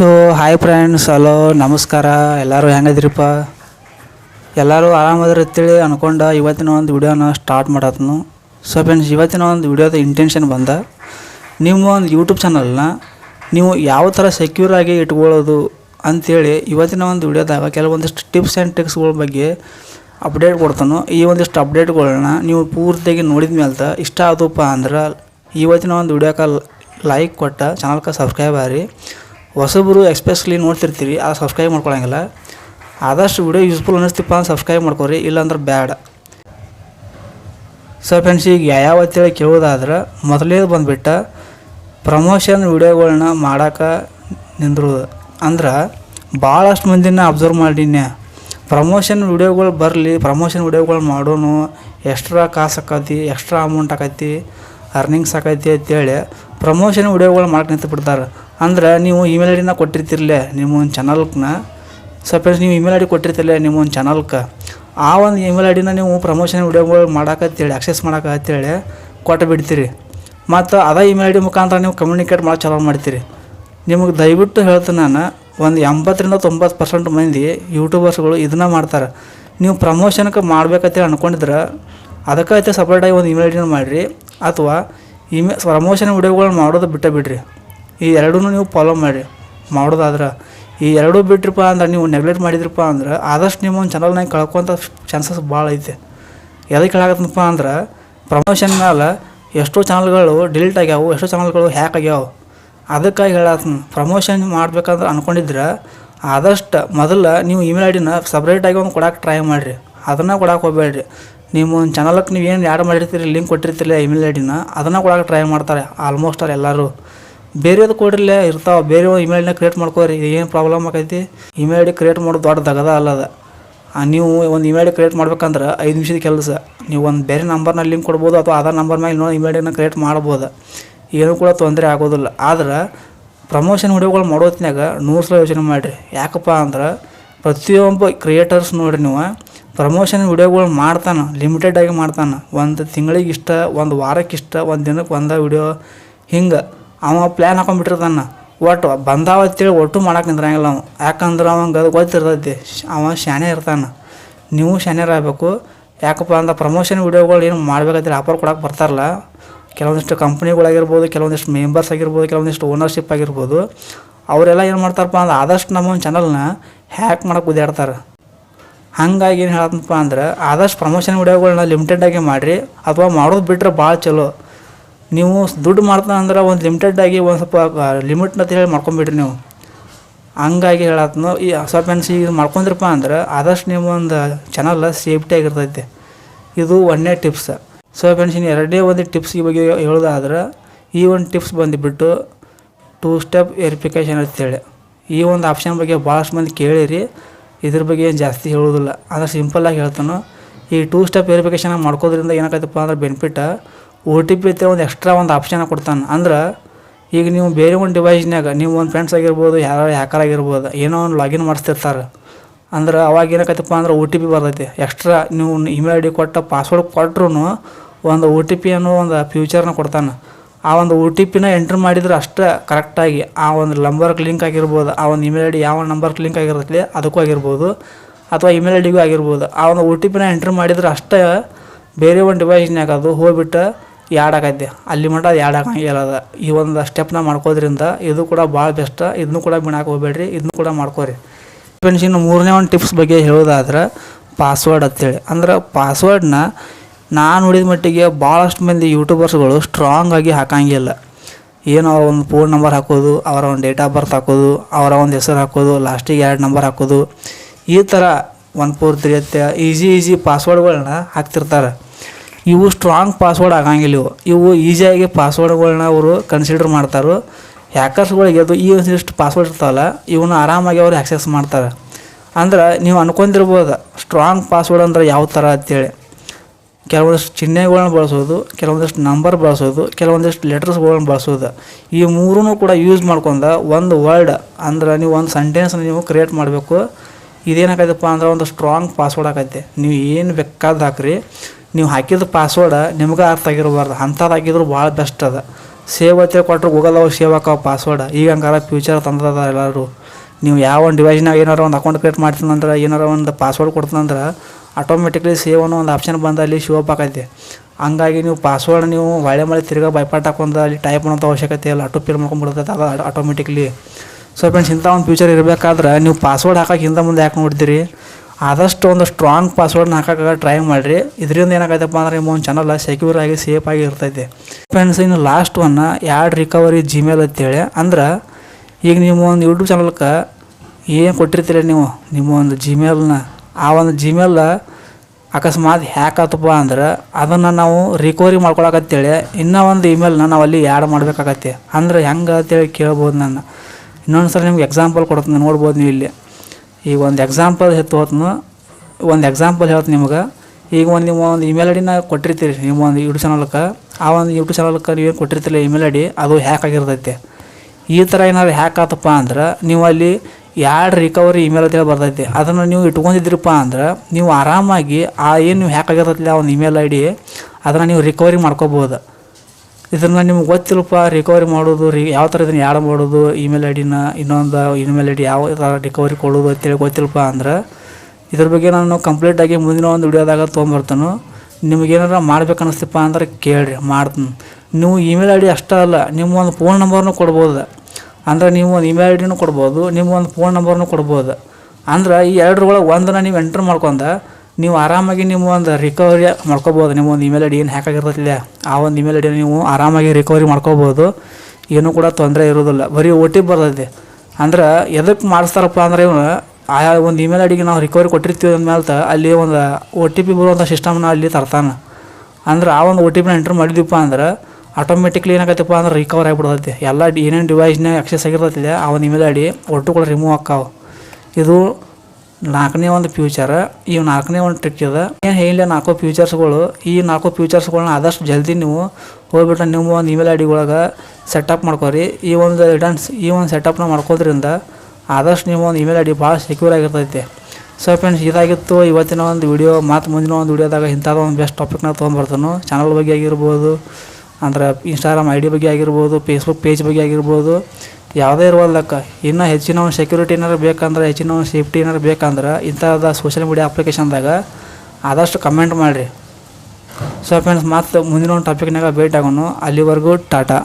So hi friends hello ನಮಸ್ಕಾರ. ಎಲ್ಲರೂ ಹೆಂಗದಿರಿಪ್ಪ? ಎಲ್ಲರೂ ಆರಾಮದ್ರ ಅಂತೇಳಿ ಅಂದ್ಕೊಂಡು ಇವತ್ತಿನ ಒಂದು ವಿಡಿಯೋನ ಸ್ಟಾರ್ಟ್ ಮಾಡತ್ನು ಸೊ ಫ್ರೆಂಡ್ಸ್ ಇವತ್ತಿನ ಒಂದು ವಿಡಿಯೋದ ಇಂಟೆನ್ಷನ್ ಬಂದ, ನಿಮ್ಮ ಒಂದು ಯೂಟ್ಯೂಬ್ ಚಾನಲ್ನ ನೀವು ಯಾವ ಥರ ಸೆಕ್ಯೂರ್ ಆಗಿ ಇಟ್ಕೊಳ್ಳೋದು ಅಂಥೇಳಿ ಇವತ್ತಿನ ಒಂದು ವಿಡಿಯೋದಾಗ ಕೆಲವೊಂದಿಷ್ಟು ಟಿಪ್ಸ್ ಆ್ಯಂಡ್ ಟ್ರಿಕ್ಸ್ಗಳ ಬಗ್ಗೆ ಅಪ್ಡೇಟ್ ಕೊಡ್ತಾನು. ಈ ಒಂದಿಷ್ಟು ಅಪ್ಡೇಟ್ಗಳನ್ನ ನೀವು ಪೂರ್ತಿಯಾಗಿ ನೋಡಿದ ಮೇಲೆ ಇಷ್ಟ ಆದಪ್ಪ ಅಂದ್ರೆ ಇವತ್ತಿನ ಒಂದು ವಿಡಿಯೋಕ್ಕೆ ಲೈಕ್ ಕೊಟ್ಟ ಚಾನಲ್ಗೆ ಸಬ್ಸ್ಕ್ರೈಬ್ ಆಗಿ ಹೊಸಬರು ಎಕ್ಸ್ಪೆಷಲಿ ನೋಡ್ತಿರ್ತೀರಿ ಆ ಸಬ್ಸ್ಕ್ರೈಬ್ ಮಾಡ್ಕೊಳಂಗಿಲ್ಲ. ಆದಷ್ಟು ವಿಡಿಯೋ ಯೂಸ್ಫುಲ್ ಅನ್ನಿಸ್ತಿಪ್ಪ ಅಂತ ಸಬ್ಸ್ಕ್ರೈಬ್ ಮಾಡ್ಕೊರಿ, ಇಲ್ಲಾಂದ್ರೆ ಬ್ಯಾಡ. ಸೊ ಫ್ರೆಂಡ್ಸ್ ಈಗ ಯಾವ ಅಂತೇಳಿ ಕೇಳೋದಾದ್ರೆ ಮೊದಲೇ ಬಂದುಬಿಟ್ಟು ಪ್ರಮೋಷನ್ ವಿಡಿಯೋಗಳನ್ನ ಮಾಡೋಕೆ ನಿಂದ್ರೋದು. ಅಂದ್ರೆ ಭಾಳಷ್ಟು ಮಂದಿನ ಅಬ್ಸರ್ವ್ ಮಾಡೀನಿ ಪ್ರಮೋಷನ್ ವಿಡಿಯೋಗಳು ಬರಲಿ ಪ್ರಮೋಷನ್ ವಿಡಿಯೋಗಳು ಮಾಡೋನು ಎಕ್ಸ್ಟ್ರಾ ಕಾಸು ಆಕೈತಿ ಎಕ್ಸ್ಟ್ರಾ ಅಮೌಂಟ್ ಆಕೈತಿ ಅರ್ನಿಂಗ್ಸ್ ಆಕೈತಿ ಅಂತೇಳಿ ಪ್ರಮೋಷನ್ ವಿಡಿಯೋಗಳು ಮಾಡಕ್ಕೆ ನಿಂತು ಬಿಡ್ತಾರೆ ಅಂದ್ರೆ ನೀವು ಇಮೇಲ್ ಐ ಡಿನ ಕೊಟ್ಟಿರ್ತಿರ್ಲೆ ನಿಮ್ಮ ಒಂದು ಚಾನಲ್ನ ಸಪೋಸ್ ನೀವು ಇಮೇಲ್ ಐ ಡಿ ಕೊಟ್ಟಿರ್ತಿಲ್ಲ ನಿಮ್ಮ ಒಂದು ಆ ಒಂದು ಇಮೇಲ್ ಐ ಡಿನ ನೀವು ಪ್ರಮೋಷನ್ ವಿಡಿಯೋಗಳು ಮಾಡಕ್ಕಂತೇಳಿ ಆಕ್ಸೆಸ್ ಮಾಡಕ್ಕಂತೇಳಿ ಕೊಟ್ಟು ಬಿಡ್ತೀರಿ. ಮತ್ತು ಅದೇ ಇಮೇಲ್ ಐ ಡಿ ಮುಖಾಂತರ ನೀವು ಕಮ್ಯುನಿಕೇಟ್ ಮಾಡೋ ಚಾಲೂ ಮಾಡ್ತೀರಿ. ನಿಮಗೆ ದಯವಿಟ್ಟು ಹೇಳ್ತೀನಿ ನಾನು, ಒಂದು ಎಂಬತ್ತರಿಂದ ತೊಂಬತ್ತು ಪರ್ಸೆಂಟ್ ಮಂದಿ ಯೂಟ್ಯೂಬರ್ಸ್ಗಳು ಇದನ್ನ ಮಾಡ್ತಾರೆ. ನೀವು ಪ್ರಮೋಷನ್ಗೆ ಮಾಡ್ಬೇಕಂತೇಳಿ ಅನ್ಕೊಂಡಿದ್ರೆ, ಅದಕ್ಕೆ ಸಪ್ರೇಟಾಗಿ ಒಂದು ಇಮೇಲ್ ಐ ಡಿನ ಮಾಡಿರಿ. ಅಥವಾ ಇಮೇ ಪ್ರಮೋಷನ್ ವಿಡಿಯೋಗಳು ಮಾಡೋದು ಬಿಟ್ಟೇ ಬಿಡ್ರಿ. ಈ ಎರಡೂ ನೀವು ಫಾಲೋ ಮಾಡಿ, ಮಾಡೋದಾದ್ರೆ ಈ ಎರಡೂ ಬಿಟ್ರಪ್ಪ ಅಂದ್ರೆ ನೀವು ನೆಗ್ಲೆಕ್ಟ್ ಮಾಡಿದ್ರಪ್ಪ ಅಂದ್ರೆ ಆದಷ್ಟು ನಿಮ್ಮ ಒಂದು ಚಾನಲ್ನಾಗ ಕಳ್ಕೊಂತ ಚಾನ್ಸಸ್ ಭಾಳ ಐತೆ. ಎದಕ್ಕೆ ಹೇಳಾಕತ್ತನಪ್ಪ ಅಂದ್ರೆ ಪ್ರಮೋಷನ್ ಮೇಲೆ ಎಷ್ಟೋ ಚಾನಲ್ಗಳು ಡಿಲೀಟ್ ಆಗ್ಯಾವು, ಎಷ್ಟೋ ಚಾನಲ್ಗಳು ಹ್ಯಾಕ್ ಆಗ್ಯಾವು. ಅದಕ್ಕಾಗಿ ಹೇಳತ್ನ ಪ್ರಮೋಷನ್ ಮಾಡ್ಬೇಕಂದ್ರೆ ಅಂದ್ಕೊಂಡಿದ್ರೆ ಆದಷ್ಟು ಮೊದಲು ನೀವು ಇಮೇಲ್ ಐ ಡಿನ ಸಪ್ರೇಟಾಗಿ ಒಂದು ಕೊಡೋಕೆ ಟ್ರೈ ಮಾಡಿರಿ. ಅದನ್ನು ಕೊಡೋಕೆ ಹೋಗ್ಬೇಡ್ರಿ. ನಿಮ್ಮ ಒಂದು ಚಾನಲಕ್ಕೆ ನೀವು ಏನು ಆ್ಯಡ್ ಮಾಡಿರ್ತೀರಿ ಲಿಂಕ್ ಕೊಟ್ಟಿರ್ತೀರಿ ಇಮೇಲ್ ಐ ಡಿನ ಅದನ್ನು ಕೊಡೋಕೆ ಟ್ರೈ ಮಾಡ್ತಾರೆ ಆಲ್ಮೋಸ್ಟ್ ಅವ್ರು ಎಲ್ಲರೂ. ಬೇರೆದು ಕೊಡ್ರಿಲ್ಲ ಇರ್ತಾವೆ. ಬೇರೆ ಇಮೇಲ್ನ ಕ್ರಿಯೇಟ್ ಮಾಡ್ಕೋರಿ ಏನು ಪ್ರಾಬ್ಲಮ್ ಆಗೈತಿ ಇಮೇಲ್ ಐ ಕ್ರಿಯೇಟ್ ಮಾಡೋದು ದೊಡ್ಡ ದಗದ ಅಲ್ಲದ ಆ, ನೀವು ಒಂದು ಇಮೇಲ್ ಐ ಕ್ರಿಯೇಟ್ ಮಾಡ್ಬೇಕಂದ್ರೆ ಐದು ನಿಮಿಷದ ಕೆಲಸ. ನೀವು ಒಂದು ಬೇರೆ ನಂಬರ್ನ ಲಿಂಕ್ ಕೊಡ್ಬೋದು ಅಥವಾ ಆಧಾರ್ ನಂಬರ್ ಮೇಲೆ ಇನ್ನೊಂದು ಇಮೇಲ್ ಐಡಿನ ಕ್ರಿಯೇಟ್ ಮಾಡ್ಬೋದು. ಏನೂ ಕೂಡ ತೊಂದರೆ ಆಗೋದಿಲ್ಲ. ಆದ್ರೆ ಪ್ರಮೋಷನ್ ವಿಡಿಯೋಗಳು ಮಾಡೋತ್ನಾಗ ನೂರು ಸಲ ಯೋಚನೆ ಮಾಡಿರಿ. ಯಾಕಪ್ಪ ಅಂದ್ರೆ ಪ್ರತಿಯೊಬ್ಬ ಕ್ರಿಯೇಟರ್ಸ್ ನೋಡಿರಿ ನೀವು ಪ್ರಮೋಷನ್ ವಿಡಿಯೋಗಳು ಮಾಡ್ತಾನೆ ಲಿಮಿಟೆಡ್ ಆಗಿ ಮಾಡ್ತಾನೆ. ಒಂದು ತಿಂಗಳಿಗೆ ಇಷ್ಟ ಒಂದು ವಾರಕ್ಕೆ ಇಷ್ಟ ಒಂದು ದಿನಕ್ಕೆ ಒಂದು ವಿಡಿಯೋ ಹಿಂಗೆ. ಅವ ಪ್ಲ್ಯಾನ್ ಹಾಕೊಂಡ್ಬಿಟ್ಟಿರ್ತಾನೆ. ಒಟ್ಟು ಬಂದಾವ ಅಂತೇಳಿ ಒಟ್ಟು ಮಾಡಕ್ಕೆ ನಿಂದ್ರಂಗಿಲ್ಲ ಅವ. ಯಾಕಂದ್ರೆ ಅವಂಗೆ ಅದು ಗೊತ್ತಿರ್ತೈತಿ. ಅವ ಶಾನೆ ಇರ್ತಾನೆ. ನೀವು ಶಾನ್ಯರಾಗಬೇಕು ಯಾಕಪ್ಪ ಅಂದ್ರೆ ಪ್ರಮೋಷನ್ ವೀಡಿಯೋಗಳು ಏನು ಮಾಡ್ಬೇಕಂತೇಳಿ ಆಫರ್ ಕೊಡಕ್ಕೆ ಬರ್ತಾರಲ್ಲ. ಕೆಲವೊಂದಿಷ್ಟು ಕಂಪ್ನಿಗಳಾಗಿರ್ಬೋದು ಕೆಲವೊಂದಿಷ್ಟು ಮೆಂಬರ್ಸ್ ಆಗಿರ್ಬೋದು, ಕೆಲವೊಂದಿಷ್ಟು ಓನರ್ಶಿಪ್ ಆಗಿರ್ಬೋದು, ಅವರೆಲ್ಲ ಏನು ಮಾಡ್ತಾರಪ್ಪ ಅಂದ್ರೆ ಆದಷ್ಟು ನಮ್ಮ ಒಂದು ಚಾನಲ್ನ ಹ್ಯಾಕ್ ಮಾಡೋಕೆ ಉದ್ಯಾಡ್ತಾರೆ ಹಂಗಾಗಿ ಏನು ಹೇಳತ್ತಪ್ಪ ಅಂದ್ರೆ ಆದಷ್ಟು ಪ್ರಮೋಷನ್ ವಿಡಿಯೋಗಳನ್ನ ಲಿಮಿಟೆಡಾಗಿ ಮಾಡಿರಿ. ಅಥವಾ ಮಾಡೋದು ಬಿಟ್ಟರೆ ಭಾಳ ಚಲೋ. ನೀವು ದುಡ್ಡು ಮಾಡ್ತಾ ಅಂದ್ರೆ ಒಂದು ಲಿಮಿಟೆಡ್ ಆಗಿ ಒಂದು ಸ್ವಲ್ಪ ಲಿಮಿಟ್ನ ಹೇಳಿ ಮಾಡ್ಕೊಂಬಿಡ್ರಿ ನೀವು. ಹಂಗಾಗಿ ಹೇಳತ್ನು, ಈ ಸ್ವಲ್ಪ ಇದು ಮಾಡ್ಕೊಂಡ್ರಪ್ಪ ಅಂದ್ರೆ ಆದಷ್ಟು ನೀವು ಒಂದು ಸೇಫ್ಟಿ ಆಗಿರ್ತೈತೆ. ಇದು ಒಂದನೇ ಟಿಪ್ಸ್ ಸೊ ಫ್ರೆಂಡ್ಸ್ ಎರಡನೇ ಒಂದು ಟಿಪ್ಸ್ ಈ ಬಗ್ಗೆ ಹೇಳೋದಾದ್ರೆ, ಈ ಒಂದು ಟಿಪ್ಸ್ ಬಂದುಬಿಟ್ಟು ಟೂ ಸ್ಟೆಪ್ ವೆರಿಫಿಕೇಷನ್ ಅಂತೇಳಿ ಈ ಒಂದು ಆಪ್ಷನ್ ಬಗ್ಗೆ ಭಾಳಷ್ಟು ಮಂದಿ ಕೇಳಿರಿ, ಇದ್ರ ಬಗ್ಗೆ ಏನು ಜಾಸ್ತಿ ಹೇಳೋದಿಲ್ಲ. ಅಂದ್ರೆ ಸಿಂಪಲ್ಲಾಗಿ ಹೇಳ್ತಾನು, ಈ ಟೂ ಸ್ಟೆಪ್ ವೆರಿಫಿಕೇಶನ್ ಮಾಡ್ಕೋದ್ರಿಂದ ಏನಾಗತ್ತಪ್ಪ ಅಂದ್ರೆ ಬೆನಿಫಿಟ್ ಓ ಟಿ ಪಿ ಐತೆ ಒಂದು ಎಕ್ಸ್ಟ್ರಾ ಒಂದು ಆಪ್ಷನ್ ಕೊಡ್ತಾನೆ. ಅಂದ್ರೆ ಈಗ ನೀವು ಬೇರೆ ಒಂದು ಡಿವೈಸ್ನಾಗ ನೀವು ಒಂದು ಫ್ರೆಂಡ್ಸ್ ಆಗಿರ್ಬೋದು, ಯಾರು ಹ್ಯಾಕರ್ ಆಗಿರ್ಬೋದು, ಏನೋ ಒಂದು ಲಾಗಿನ್ ಮಾಡಿಸ್ತಿರ್ತಾರೆ. ಅಂದ್ರೆ ಅವಾಗ ಏನಾಕತ್ತಪ್ಪ ಅಂದ್ರೆ ಓ ಟಿ ಪಿ ಬರ್ತೈತಿ. ಎಕ್ಸ್ಟ್ರಾ ನೀವು ಇಮೇಲ್ ಐ ಡಿ ಕೊಟ್ಟ ಪಾಸ್ವರ್ಡ್ ಕೊಟ್ಟರು ಒಂದು ಓ ಟಿ ಪಿ ಅನ್ನೋ ಒಂದು ಫ್ಯೂಚರ್ನ ಕೊಡ್ತಾನೆ. ಆ ಒಂದು ಓ ಟಿ ಪಿನ ಎಂಟ್ರ್ ಮಾಡಿದ್ರೆ ಅಷ್ಟೇ ಕರೆಕ್ಟಾಗಿ ಆ ಒಂದು ನಂಬರ್ಗೆ ಲಿಂಕ್ ಆಗಿರ್ಬೋದು, ಆ ಒಂದು ಇಮೇಲ್ ಐ ಡಿ ಯಾವ ನಂಬರ್ಗೆ ಲಿಂಕ್ ಆಗಿರತ್ತೆ ಅದಕ್ಕೂ ಆಗಿರ್ಬೋದು, ಅಥವಾ ಇಮೇಲ್ ಐ ಡಿಗೂ ಆಗಿರ್ಬೋದು, ಆ ಒಂದು ಓ ಟಿ ಪಿನ ಎಂಟ್ರ್ ಮಾಡಿದ್ರೆ ಅಷ್ಟೇ ಬೇರೆ ಒಂದು ಡಿವೈಸ್ನಾಗ ಅದು ಹೋಗ್ಬಿಟ್ಟು ಆಗೈತೆ ಅಲ್ಲಿ ಮಟ್ಟ ಆಗಂಗಿಲ್ಲ ಅದ. ಈ ಒಂದು ಸ್ಟೆಪ್ನ ಮಾಡ್ಕೋದ್ರಿಂದ ಇದು ಕೂಡ ಭಾಳ ಬೆಸ್ಟ್ ಇದನ್ನು ಕೂಡ ಬಿಣಾಕೆ ಹೋಗ್ಬೇಡ್ರಿ ಇದನ್ನು ಕೂಡ ಮಾಡ್ಕೋರಿ. ಫ್ರೆಂಡ್ಸ್ ಇನ್ನು ಮೂರನೇ ಒಂದು ಟಿಪ್ಸ್ ಬಗ್ಗೆ ಹೇಳೋದಾದ್ರೆ ಪಾಸ್ವರ್ಡ್ ಅಂತೇಳಿ. ಅಂದ್ರೆ ಪಾಸ್ವರ್ಡ್ನ ನಾನು ನೋಡಿದ ಮಟ್ಟಿಗೆ ಭಾಳಷ್ಟು ಮಂದಿ ಯೂಟ್ಯೂಬರ್ಸ್ಗಳು ಸ್ಟ್ರಾಂಗ್ ಆಗಿ ಹಾಕಂಗಿಲ್ಲ. ಏನು ಅವ್ರ ಒಂದು ಫೋನ್ ನಂಬರ್ ಹಾಕೋದು, ಅವರ ಒಂದು ಡೇಟ್ ಆಫ್ ಬರ್ತ್ ಹಾಕೋದು, ಅವರ ಒಂದು ಹೆಸರು ಹಾಕೋದು ಲಾಸ್ಟಿಗೆ ಎರಡು ನಂಬರ್ ಹಾಕೋದು. ಈ ಥರ ಒನ್ ಫೋರ್ ತ್ರೀ ಅತ್ತ ಈಸಿ ಈಸಿ ಪಾಸ್ವರ್ಡ್ಗಳನ್ನ ಹಾಕ್ತಿರ್ತಾರೆ. ಇವು ಸ್ಟ್ರಾಂಗ್ ಪಾಸ್ವರ್ಡ್ ಆಗಂಗಿಲ್ಲ ಇವು. ಇವು ಈಸಿಯಾಗಿ ಪಾಸ್ವರ್ಡ್ಗಳನ್ನ ಅವರು ಕನ್ಸಿಡರ್ ಮಾಡ್ತಾರೆ. ಹ್ಯಾಕರ್ಸ್ಗಳಿಗೆ ಅದು ಈ ಒಂದಿಷ್ಟು ಪಾಸ್ವರ್ಡ್ ಇರ್ತಾವಲ್ಲ ಇವನ್ನ ಆರಾಮಾಗಿ ಅವರು ಆ್ಯಕ್ಸೆಸ್ ಮಾಡ್ತಾರೆ. ಅಂದ್ರೆ ನೀವು ಅನ್ಕೊಂಡಿರ್ಬೋದು ಸ್ಟ್ರಾಂಗ್ ಪಾಸ್ವರ್ಡ್ ಅಂದ್ರೆ ಯಾವ ಥರ ಅಂತೇಳಿ. ಕೆಲವೊಂದಿಷ್ಟು ಚಿಹ್ನೆಗಳನ್ನ ಬಳಸೋದು, ಕೆಲವೊಂದಿಷ್ಟು ನಂಬರ್ ಬಳಸೋದು, ಕೆಲವೊಂದಿಷ್ಟು ಲೆಟರ್ಸ್ಗಳನ್ನ ಬಳಸೋದು. ಈ ಮೂರೂ ಕೂಡ ಯೂಸ್ ಮಾಡ್ಕೊಂಡ ಒಂದು ವರ್ಡ್ ಅಂದ್ರೆ ನೀವು ಒಂದು ಸೆಂಟೆನ್ಸ್ನ ನೀವು ಕ್ರಿಯೇಟ್ ಮಾಡಬೇಕು. ಇದೇನಾಗೈತಪ್ಪ ಅಂದ್ರೆ ಒಂದು ಸ್ಟ್ರಾಂಗ್ ಪಾಸ್ವರ್ಡ್ ಆಗೈತೆ ನೀವು ಏನು ಬೇಕಾದ ಹಾಕ್ರಿ. ನೀವು ಹಾಕಿದ ಪಾಸ್ವರ್ಡ್ ನಿಮ್ಗೆ ಅರ್ಥ ಆಗಿರಬಾರ್ದು. ಅಂಥದ್ದು ಹಾಕಿದ್ರು ಭಾಳ ಬೆಸ್ಟ್ ಅದ. ಸೇವ್ ಅಂತೇಳಿ ಕೊಟ್ಟರು ಗೂಗಲ್ ಅವ್ರು ಸೇವ್ ಹಾಕೋ ಪಾಸ್ವರ್ಡ್ ಈಗ ಹಂಗಾರ ಫ್ಯೂಚರ್ ತಂದದ ಎಲ್ಲರೂ. ನೀವು ಯಾವ ಒಂದು ಡಿವೈಸ್ನಾಗ ಏನಾರ ಒಂದು ಅಕೌಂಟ್ ಕ್ರಿಯೇಟ್ ಮಾಡ್ತೀನಂದ್ರೆ, ಏನಾರ ಒಂದು ಪಾಸ್ವರ್ಡ್ ಕೊಡ್ತೀನಂದ್ರೆ ಆಟೋಮೆಟಿಕ್ಲಿ ಸೇವ್ ಅನ್ನೋ ಒಂದು ಆಪ್ಷನ್ ಬಂದು ಅಲ್ಲಿ ಶೋ ಆಕೈತಿ. ಹಂಗಾಗಿ ನೀವು ಪಾಸ್ವರ್ಡ್ ನೀವು ಹೊಳೆ ಮಳೆ ತಿರ್ಗಾ ಬೈಪಾಟ್ ಹಾಕೊಂಡು ಅಲ್ಲಿ ಟೈಪ್ ಮಾಡೋಂಥ ಅವಶ್ಯಕತೆ ಇಲ್ಲ. ಆಟೋ ಫಿಲ್ ಮಾಡ್ಕೊಂಡ್ಬಿಡ್ತೈತೆ ಅದು ಆಟೋಮೆಟಿಕ್ಲಿ ಸೊ ಫ್ರೆಂಡ್ಸ್ ಇಂಥ ಒಂದು ಫ್ಯೂಚರ್ ಇರಬೇಕಾದ್ರೆ ನೀವು ಪಾಸ್ವರ್ಡ್ ಹಾಕಕ್ಕೆ ಹಿಂದೆ ಮುಂದೆ ಯಾಕೆ ನೋಡ್ತೀರಿ? ಆದಷ್ಟು ಒಂದು ಸ್ಟ್ರಾಂಗ್ ಪಾಸ್ವರ್ಡ್ನ ಹಾಕಕ್ಕೆ ಟ್ರೈ ಮಾಡಿರಿ. ಇದರಿಂದ ಏನಾಗೈತಪ್ಪ ಅಂದ್ರೆ ನಿಮ್ಮ ಒಂದು ಚಾನಲ್ ಸೆಕ್ಯೂರ್ ಆಗಿ ಸೇಫ್ ಆಗಿ ಇರ್ತೈತೆ. ಫ್ರೆಂಡ್ಸ್ ಇನ್ನು last one add recovery Gmail ಅಂತೇಳಿ. ಅಂದ್ರೆ, ಈಗ ನಿಮ್ಮ ಒಂದು ಯೂಟ್ಯೂಬ್ ಚಾನಲ್ಕ ಏನು ಕೊಟ್ಟಿರ್ತೀರಿ ನೀವು? ನಿಮ್ಮ ಒಂದು ಜಿಮೇಲ್ನ ಆ ಒಂದು ಜಿಮೇಲ್ ಅಕಸ್ಮಾತ್ ಹ್ಯಾಕ್ ಆತಪ್ಪ ಅಂದ್ರೆ, ಅದನ್ನು ನಾವು ರಿಕವರಿ ಮಾಡ್ಕೊಳಕತ್ತೇಳಿ. ಇನ್ನೂ ಒಂದು ಇಮೇಲ್ನ ನಾವು ಅಲ್ಲಿ ಆ್ಯಡ್ ಮಾಡಬೇಕಾಗತ್ತೆ. ಅಂದ್ರೆ ಹೆಂಗೆ ಅಂತೇಳಿ ಕೇಳ್ಬೋದು ನಾನು ಇನ್ನೊಂದು ಸಲ ನಿಮ್ಗೆ ಎಕ್ಸಾಂಪಲ್ ಕೊಡ್ತೀನಿ, ನೋಡ್ಬೋದು ನೀವು ಇಲ್ಲಿ. ಈಗ ಒಂದು ಎಕ್ಸಾಂಪಲ್ ತೋತ್ನು ಒಂದು ಎಕ್ಸಾಂಪಲ್ ಹೇಳ್ತೀನಿ ನಿಮ್ಗೆ. ಈಗ ಒಂದು ನೀವು ಒಂದು ಇಮೇಲ್ ಐಡಿನ ಕೊಟ್ಟಿರ್ತೀರಿ, ನಿಮ್ಮ ಒಂದು ಯೂಟ್ಯೂಬ್ ಚಾನಲ್ಗೆ ಆ ಒಂದು ಯೂಟ್ಯೂಬ್ ಚಾನಲ್ಗೆ ನೀವೇನು ಕೊಟ್ಟಿರ್ತಿಲ್ಲ ಇಮೇಲ್ ಐ ಡಿ ಅದು ಹ್ಯಾಕ್ ಆಗಿರ್ತೈತೆ. ಈ ಥರ ಏನಾದ್ರು ಹ್ಯಾಕ್ ಆತಪ್ಪ ಅಂದ್ರೆ, ನೀವು ಅಲ್ಲಿ ಎರಡು ರಿಕವರಿ ಇಮೇಲ್ ಅಂತೇಳಿ ಬರ್ತೈತೆ, ಅದನ್ನು ನೀವು ಇಟ್ಕೊಂಡಿದ್ರಪ್ಪ ಅಂದ್ರೆ, ನೀವು ಆರಾಮಾಗಿ ಆ ಏನು ನೀವು ಹ್ಯಾಕ್ ಆಗಿರ್ತೈತಿಲ್ಲ ಒಂದು ಇಮೇಲ್ ಐ ಡಿ ಅದನ್ನು ನೀವು ರಿಕವರಿ ಮಾಡ್ಕೋಬೋದು. ಇದನ್ನು ನಿಮ್ಗೆ ಗೊತ್ತಿಲ್ಲಪ್ಪ ರಿಕವರಿ ಮಾಡೋದು ರಿ ಯಾವ ಥರ ಇದನ್ನು ಯಾಡ್ ಮಾಡೋದು ಇಮೇಲ್ ಐ ಡಿನ ಇನ್ನೊಂದು ಇಮೇಲ್ ಐ ಡಿ ಯಾವ ಥರ ರಿಕವರಿ ಕೊಡೋದು ಅಂತೇಳಿ ಗೊತ್ತಿಲ್ಲಪ್ಪ ಅಂದ್ರೆ, ಇದ್ರ ಬಗ್ಗೆ ನಾನು ಕಂಪ್ಲೀಟಾಗಿ ಮುಂದಿನ ಒಂದು ವಿಡಿಯೋದಾಗ ತೊಗೊಂಬರ್ತಾನು. ನಿಮಗೇನಾರ ಮಾಡ್ಬೇಕು ಅನಿಸ್ತಪ್ಪ ಅಂದ್ರೆ ಕೇಳಿರಿ, ಮಾಡ್ತೀನಿ. ನೀವು ಇಮೇಲ್ ಐ ಡಿ ಅಷ್ಟೇ ಅಲ್ಲ, ನಿಮ್ಮ ಒಂದು ಫೋನ್ ನಂಬರ್ನು ಕೊಡ್ಬೋದು. ಅಂದ್ರೆ ನೀವು ಒಂದು ಇಮೇಲ್ ಐ ಡಿನೂ ಕೊಡ್ಬೋದು, ನಿಮ್ಮ ಒಂದು ಫೋನ್ ನಂಬರ್ನು ಕೊಡ್ಬೋದು. ಅಂದ್ರೆ ಈ ಎರಡರೊಳಗೆ ಒಂದನ್ನ ನೀವು ಎಂಟ್ರ್ ಮಾಡ್ಕೊಂಡ ನೀವು ಆರಾಮಾಗಿ ನಿಮ್ಮ ಒಂದು ರಿಕವರಿ ಮಾಡ್ಕೋಬೋದು. ನಿಮ್ಮ ಒಂದು ಇಮೇಲ್ ಐ ಡಿ ಏನು ಹ್ಯಾಕ್ ಆಗಿರ್ತೈತಿಲ್ಲ ಆ ಒಂದು ಇಮೇಲ್ ಐ ಡಿ ನೀವು ಆರಾಮಾಗಿ ರಿಕವರಿ ಮಾಡ್ಕೋಬೋದು. ಏನೂ ಕೂಡ ತೊಂದರೆ ಇರೋದಿಲ್ಲ. ಬರೀ ಓ ಟಿ ಪಿ ಬರ್ತೈತಿ. ಅಂದ್ರೆ ಎದಕ್ಕೆ ಮಾಡಿಸ್ತಾರಪ್ಪ ಅಂದ್ರೆ ಇವನು ಆ ಒಂದು ಇಮೇಲ್ ಐ ಡಿಗೆ ನಾವು ರಿಕವರಿ ಕೊಟ್ಟಿರ್ತೀವಿ ಅಂದ್ಮೇಲೆ ಅಲ್ಲಿ ಒಂದು ಓ ಟಿ ಪಿ ಬರುವಂಥ ಸಿಸ್ಟಮ್ನ ಅಲ್ಲಿ ತರ್ತಾನೆ. ಅಂದ್ರೆ ಆ ಒಂದು ಓ ಟಿ ಪಿನ ಎಂಟ್ರ್ ಮಾಡಿದ್ವಿಪ್ಪ ಅಂದ್ರೆ ಆಟೋಮೆಟಿಕ್ಲಿ ಏನಾಗತ್ತಪ್ಪ ಅಂದ್ರೆ ರಿಕವರ್ ಆಗಿಬಿಡ್ತೈತಿ. ಎಲ್ಲ ಏನೇನು ಡಿವೈಸ್ನೇ ಆಕ್ಸೆಸ್ ಆಗಿರ್ತೈತಿಲ್ಲ ಆ ಒಂದು ಇಮೇಲ್ ಐ ಡಿ ಒಟ್ಟು ಕೂಡ ರಿಮೂವ್ ಆಕ್ಕಾವು ಇದು ನಾಲ್ಕನೇ ಒಂದು ಫ್ಯೂಚರ್ ಈ ನಾಲ್ಕನೇ ಒಂದು ಟ್ರಿಕ್ ಇದೆ. ಏನು ಹೇಳಿಲ್ಲ, ನಾಲ್ಕು ಫ್ಯೂಚರ್ಸ್ಗಳು ಈ ನಾಲ್ಕು ಫ್ಯೂಚರ್ಸ್ಗಳನ್ನ ಆದಷ್ಟು ಜಲ್ದಿ ನೀವು ಹೋಗ್ಬಿಟ್ಟು ನಿಮ್ಮ ಒಂದು ಇಮೇಲ್ ಐ ಡಿ ಒಳಗೆ ಸೆಟಪ್ ಮಾಡ್ಕೊರಿ. ಈ ಒಂದು ರಿಟರ್ನ್ಸ್ ಈ ಒಂದು ಸೆಟಪ್ನ ಮಾಡ್ಕೋದ್ರಿಂದ ಆದಷ್ಟು ನಿಮ್ಮ ಒಂದು ಇಮೇಲ್ ಐ ಡಿ ಭಾಳ ಸೆಕ್ಯೂರ್ ಆಗಿರ್ತೈತೆ. ಸೊ ಫ್ರೆಂಡ್ಸ್ ಇದಾಗಿತ್ತು ಇವತ್ತಿನ ಒಂದು ವಿಡಿಯೋ ಮತ್ತು ಮುಂದಿನ ಒಂದು ವಿಡಿಯೋದಾಗ ಇಂಥದ್ದು ಒಂದು ಬೆಸ್ಟ್ ಟಾಪಿಕ್ನ ತೊಗೊಂಡ್ಬರ್ತಾನು. ಚಾನಲ್ ಬಗ್ಗೆ ಆಗಿರ್ಬೋದು, ಅಂದ್ರೆ ಇನ್ಸ್ಟಾಗ್ರಾಮ್ ಐ ಡಿ ಬಗ್ಗೆ ಆಗಿರ್ಬೋದು ಫೇಸ್ಬುಕ್ ಪೇಜ್ ಬಗ್ಗೆ ಆಗಿರ್ಬೋದು. ಯಾವುದೇ ಇರುವಲ್ಲಕ್ಕ ಇನ್ನೂ ಹೆಚ್ಚಿನ ಒಂದು ಸೆಕ್ಯೂರಿಟಿ ಏನಾರು ಬೇಕಂದ್ರೆ ಹೆಚ್ಚಿನ ಒಂದು ಸೇಫ್ಟಿ ಏನಾರು ಬೇಕಂದ್ರೆ ಇಂಥದ್ದು ಸೋಷಿಯಲ್ ಮೀಡಿಯಾ ಅಪ್ಲಿಕೇಶನ್ದಾಗ ಆದಷ್ಟು ಕಮೆಂಟ್ ಮಾಡಿರಿ. ಸೊ ಫ್ರೆಂಡ್ಸ್ ಮತ್ತು ಮುಂದಿನ ಒಂದು ಟಾಪಿಕ್ನಾಗ ಭೇಟಿ ಆಗೋಣ ಅಲ್ಲಿವರೆಗೂ ಟಾಟಾ.